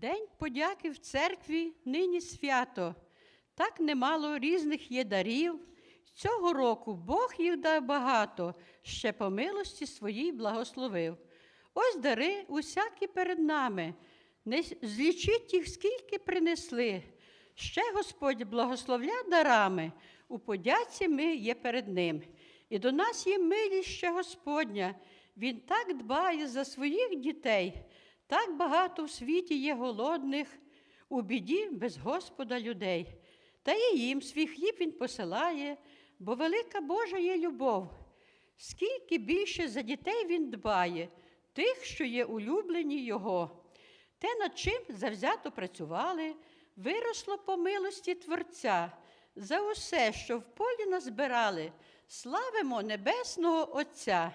День подяки в церкві нині свято. Так немало різних є дарів. Цього року Бог їх дав багато, ще по милості своїй благословив. Ось дари усякі перед нами. Не злічіть їх, скільки принесли. Ще Господь благословля дарами, у подяці ми є перед Ним. І до нас є милість ще Господня. Він так дбає за своїх дітей, так багато в світі є голодних, у біді без Господа людей. Та і їм свій хліб Він посилає, бо велика Божа є любов. Скільки більше за дітей він дбає, тих, що є улюблені Його. Те, над чим завзято працювали, виросло по милості Творця. За усе, що в полі назбирали, славимо Небесного Отця.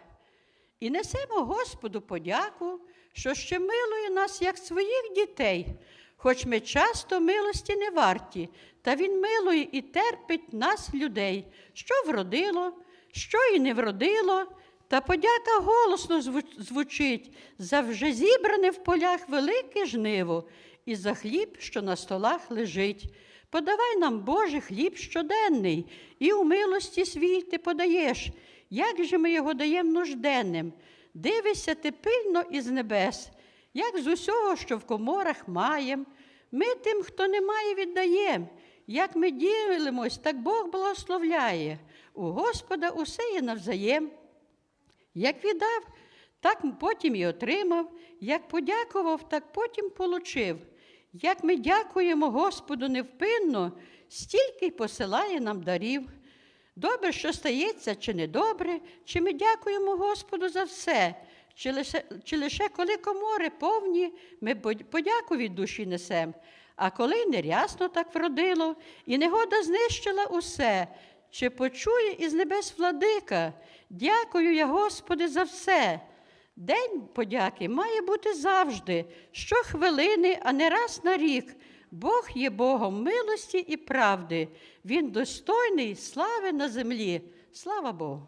І несемо Господу подяку, що ще милує нас, як своїх дітей, хоч ми часто милості не варті, та Він милує і терпить нас, людей, що вродило, що і не вродило, та подяка голосно звучить за вже зібране в полях велике жниво і за хліб, що на столах лежить. Подавай нам, Боже, хліб щоденний, і у милості свій ти подаєш. Як же ми його даємо нужденним? Дивишся ти пильно із небес, як з усього, що в коморах маєм. Ми тим, хто не має, віддаєм. Як ми ділимось, так Бог благословляє. У Господа усе є навзаєм. Як віддав, так потім і отримав, як подякував, так потім получив. Як ми дякуємо Господу невпинно, стільки й посилає нам дарів. Добре, що стається, чи недобре, чи ми дякуємо Господу за все, чи лише, чи лише коли комори повні, ми подяку від душі несем. А коли нерясно так вродило, і негода знищила усе, чи почує із небес владика, дякую я, Господи, за все. День подяки має бути завжди, щохвилини, а не раз на рік. Бог є Богом милості і правди. Він достойний слави на землі. Слава Богу!